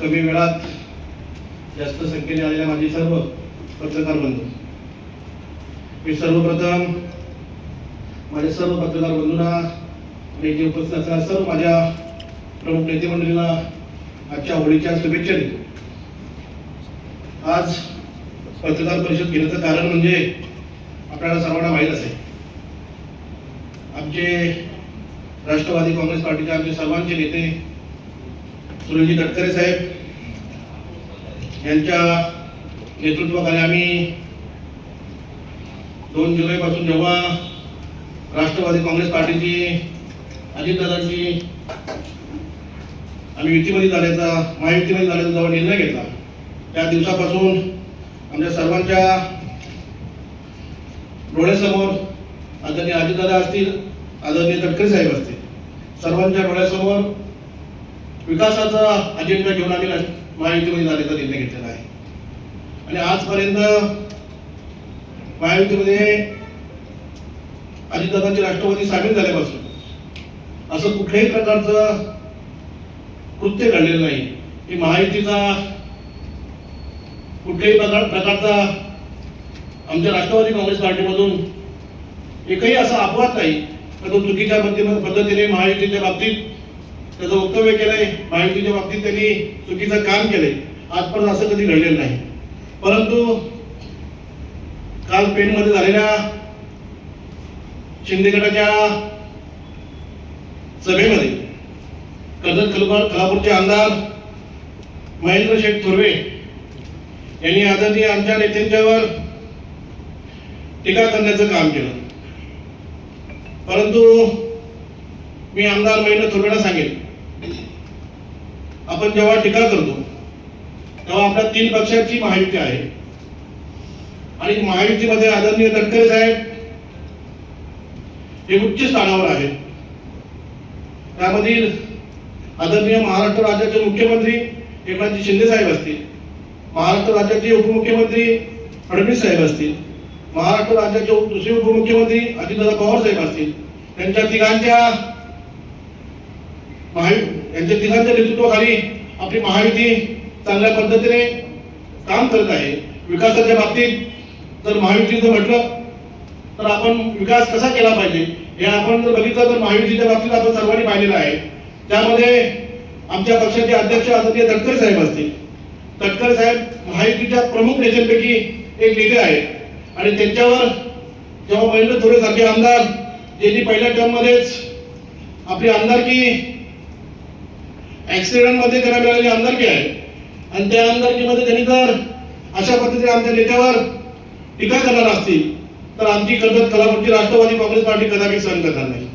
कमी वेळात जास्त संख्येने आलेल्या माझे सर्व पत्रकार बंधू. मी सर्वप्रथम माझ्या सर्व पत्रकार बंधूंना आणि जे उपस्थित असणाऱ्या सर्व माझ्या प्रमुख नेते मंडळींना आजच्या होळीच्या शुभेच्छा देतो. आज पत्रकार परिषद घेण्याचं कारण म्हणजे आपल्याला सर्वांना माहीत असेल. आमचे राष्ट्रवादी काँग्रेस पार्टीचे आमचे सर्वांचे नेते सुनीलजी तटकरे साहेब यांच्या नेतृत्वाखाली आम्ही दोन जुलैपासून जेव्हा राष्ट्रवादी काँग्रेस पार्टीची अजितदादांची आम्ही युतीमध्ये झाल्याचा महायुतीमध्ये झाल्याचा जेव्हा निर्णय घेतला त्या दिवसापासून आमच्या सर्वांच्या डोळ्यासमोर आदरणीय अजितदादा असतील आदरणीय तटकरे साहेब असतील सर्वांच्या डोळ्यासमोर विकासाचा अजेंडा घेऊन आम्ही महायुतीमध्ये जाण्याचा निर्णय घेतलेला आहे. आणि आजपर्यंत महायुतीमध्ये अजितदादांची राष्ट्रवादी सामील झाल्यापासून असं कुठल्याही प्रकारचं कृत्य घडलेलं नाही. की महायुतीचा कुठल्याही प्रकार प्रकारचा आमच्या राष्ट्रवादी काँग्रेस पार्टीमधून एकही असा अपवाद नाही तर तो चुकीच्या पद्धतीने पद्धतीने महायुतीच्या बाबतीत त्याचं वक्तव्य केलंय. माहितीच्या बाबतीत त्यांनी चुकीचं काम केलंय. आजपर्यंत असं कधी घडलेलं नाही. परंतु काल पेणमध्ये झालेल्या शिंदे गटाच्या सभेमध्ये कर्जत खलापूरचे आमदार महेंद्र शेठ थोरवे यांनी आदरणीय आमच्या नेत्यांच्यावर टीका करण्याचं काम केलं. परंतु मी आमदार महेंद्र थोरवेला सांगेन. आपण जेव्हा टीका करतो तेव्हा आपल्या तीन पक्षाची महायुती आहे. आणि महायुतीमध्ये आदरणीय तटकरे साहेब हे उच्च स्थानावर आहेत. त्यामधील आदरणीय महाराष्ट्र राज्याचे मुख्यमंत्री एकनाथजी शिंदे साहेब असतील महाराष्ट्र राज्याचे उपमुख्यमंत्री फडणवीस साहेब असतील महाराष्ट्र राज्याचे दुसरे उपमुख्यमंत्री अजितदादा पवार साहेब असतील त्यांच्या तिघांच्या महायु यांच्या तिघांच्या नेतृत्वाखाली आपली महायुती चांगल्या पद्धतीने काम करत आहे. विकासाच्या बाबतीत जर महायुतीचं म्हटलं तर आपण विकास कसा केला पाहिजे? हे आपण जर बघितलं तर महायुतीच्या बाबतीत आपण सर्वांनी पाहिलेलं आहे. त्यामध्ये आमच्या पक्षाचे अध्यक्ष आदरणीय तटकरे साहेब असतील. तटकरे साहेब महायुतीच्या प्रमुख नेत्यांपैकी एक नेते आहेत. आणि त्यांच्यावर जेव्हा महेंद्र थोडे सारखे आमदार यांनी पहिल्या टर्ममध्येच आपली आमदारकी ऍक्सिडेंटमध्ये मिळालेली आमदारकी आहे. आणि त्या आमदारकीमध्ये त्यांनी जर अशा पद्धतीने आमच्या नेत्यावर टीका करणार असतील तर आमची कर्जत कलापूरची राष्ट्रवादी काँग्रेस पार्टी कदाचित सहन करणार नाही.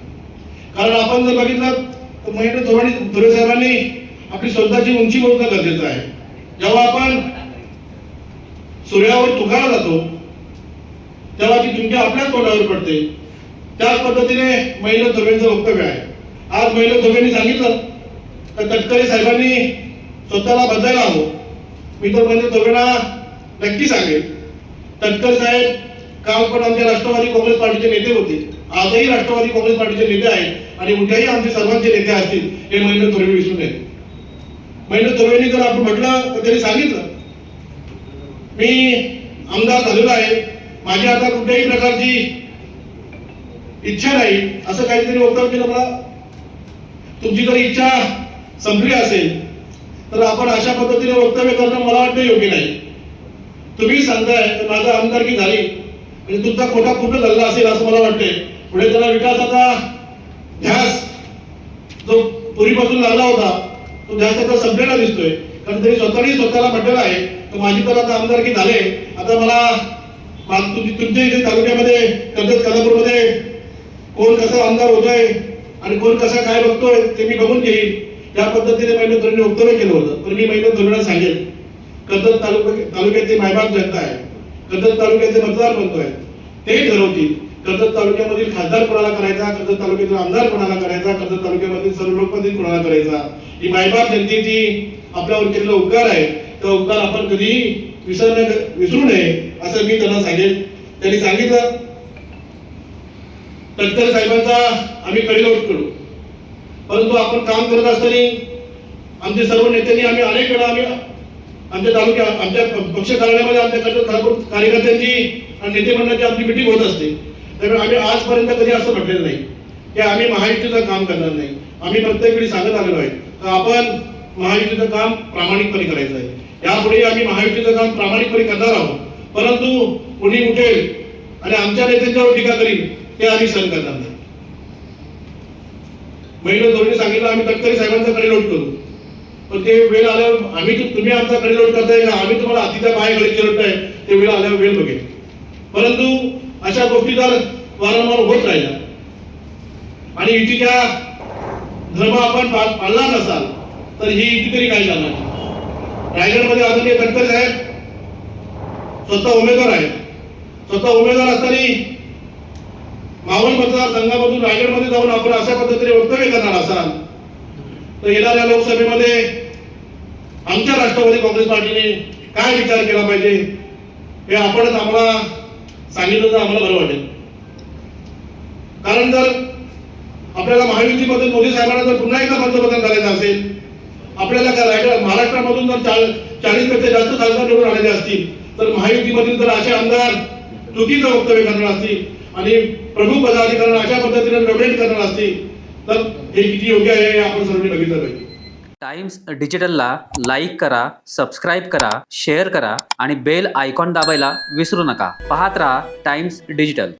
कारण आपण जर बघितलं तर महेंद्र थोराडी थोरे साहेबांनी आपली स्वतःची उंची बोलणं गरजेचं आहे. जेव्हा आपण सूर्यावर तुकारा जातो तेव्हा ती तुमच्या आपल्याच तोंडावर पडते. त्याच पद्धतीने महिला थोरेंचं वक्तव्य आहे. आज महिला थोरेंनी सांगितलं तर तटकरे साहेबांनी स्वतःला बदलायला हवं. मी तर म्हणजे दोघांना नक्की सांगेन. तटकर साहेब काम पण आमच्या राष्ट्रवादी काँग्रेस पार्टीचे नेते होते. आजही राष्ट्रवादी काँग्रेस पार्टीचे नेते आहेत आणि उद्याही आमचे सर्वांचे नेते असतील हे महेंद्र थोरवे विसरू नये. महेंद्र थोरवेंनी जर आपण म्हटलं तर त्यांनी सांगितलं. मी आमदार झालेलो आहे. माझी आता कुठल्याही प्रकारची इच्छा नाही असं काहीतरी वक्तव्य केलं मला. तुमची जर इच्छा संपली असेल तर आपण अशा पद्धतीने वक्तव्य करणं मला वाटतं योग्य नाही. तुम्ही सांगताय तर माझा आमदारकी झाली आणि तुमचा खोटा पूर्ण झाला असेल असं मला वाटते पुढे त्याला विकासाचा ध्यास जो पूर्वीपासून लागला होता तो ध्यास आता संपलेला दिसतोय. कारण तरी स्वतःने स्वतःला म्हटलेलं आहे तर माझी तर आता आमदारकी झाले. आता मला तुमच्या इथे तालुक्यामध्ये कर्जत कलापूरमध्ये कोण कसा आमदार होतोय आणि कोण कसा काय बघतोय ते मी बघून घेईल या पद्धतीने महिला धोरणी वक्तव्य केलं होतं. पण मी महिला धोरणाला सांगेल. कर्जत तालुक्या तालुक्याचे मायबाप जनता आहे. कर्जत तालुक्याचे मतदार बनतो आहे. ते ठरवतील. कर्जत तालुक्यामधील खासदार कोणाला करायचा? कर्जत तालुक्यातील आमदार कोणाला करायचा? कर्जत तालुक्यामधील सर्व लोकप्रतिनिधी कोणाला करायचा? ही मायबाप जनतेची आपल्यावर केलेला उपकार आहे. तो उपकार आपण कधी विसरण्या विसरू नये असं मी त्यांना सांगेल. त्यांनी सांगितलं. तटकरे साहेबांचा आम्ही कडेलोट करू. परंतु आपण काम करत असताना आमचे सर्व नेत्यांनी आम्ही अनेक वेळा आम्ही आमच्या तालुक्या आमच्या पक्ष कार्यालयामध्ये आमच्या कार्यकर्त्यांची आणि नेते मंडळाची आमची मिटिंग होत असते. त्यामुळे आम्ही आजपर्यंत कधी असं म्हटलेलं नाही की आम्ही महायुतीचं काम करणार नाही. आम्ही प्रत्येक वेळी सांगत आलेलो आहे. तर आपण महायुतीचं काम प्रामाणिकपणे करायचं आहे. यापुढे आम्ही महायुतीचं काम प्रामाणिकपणे करणार आहोत. परंतु कोणी उठेल आणि आमच्या नेत्यांच्यावर टीका करील ते आम्ही सहन करणार नाही. महिला धोरणे सांगितलं आम्ही तटकरी साहेबांचा कडे लोट करू. पण ते वेळ आल्यावर आम्ही तुम्ही आमचा कडे लोट करताय का आम्ही तुम्हाला हातीच्या पायकडे चिरटताय ते वेळ आल्यावर वेळ बघेल. परंतु अशा गोष्टी जर वारंवार होत राहिल्या. आणि युतीच्या धर्म आपण पाळला नसाल तर ही युती तरी काही चालणार रायगडमध्ये आदरणीय तटकरे साहेब स्वतः उमेदवार आहेत. स्वतः उमेदवार असताना मावळ मतदारसंघामधून रायगडमध्ये जाऊन आपण अशा पद्धतीने वक्तव्य करणार असाल तर येणाऱ्या लोकसभेमध्ये आमच्या राष्ट्रवादी काँग्रेस पार्टीने काय विचार केला पाहिजे हे आपणच आम्हाला सांगितलं तर आम्हाला बरं वाटेल. कारण जर आपल्याला महायुतीमधून मोदी साहेबांना जर पुन्हा एकदा पंतप्रधान करायचं असेल आपल्याला काय रायगड महाराष्ट्रामधून जर चाळीसपेक्षा जास्त खासदार निवडून आलेले असतील तर महायुतीमधील जर असे आमदार चुकीचं वक्तव्य करणार असतील. आणि प्रमुख पदाधिकाऱ्यांना अशा पद्धतीने नॉमिनेट करणार असतील तर हे किती योग्य आहे हे आपण सर्वांनी बघितलं पाहिजे. टाइम्स डिजिटलला लाईक करा सबस्क्राईब करा शेअर करा आणि बेल आयकॉन दाबायला विसरू नका. पाहत राहा टाइम्स डिजिटल.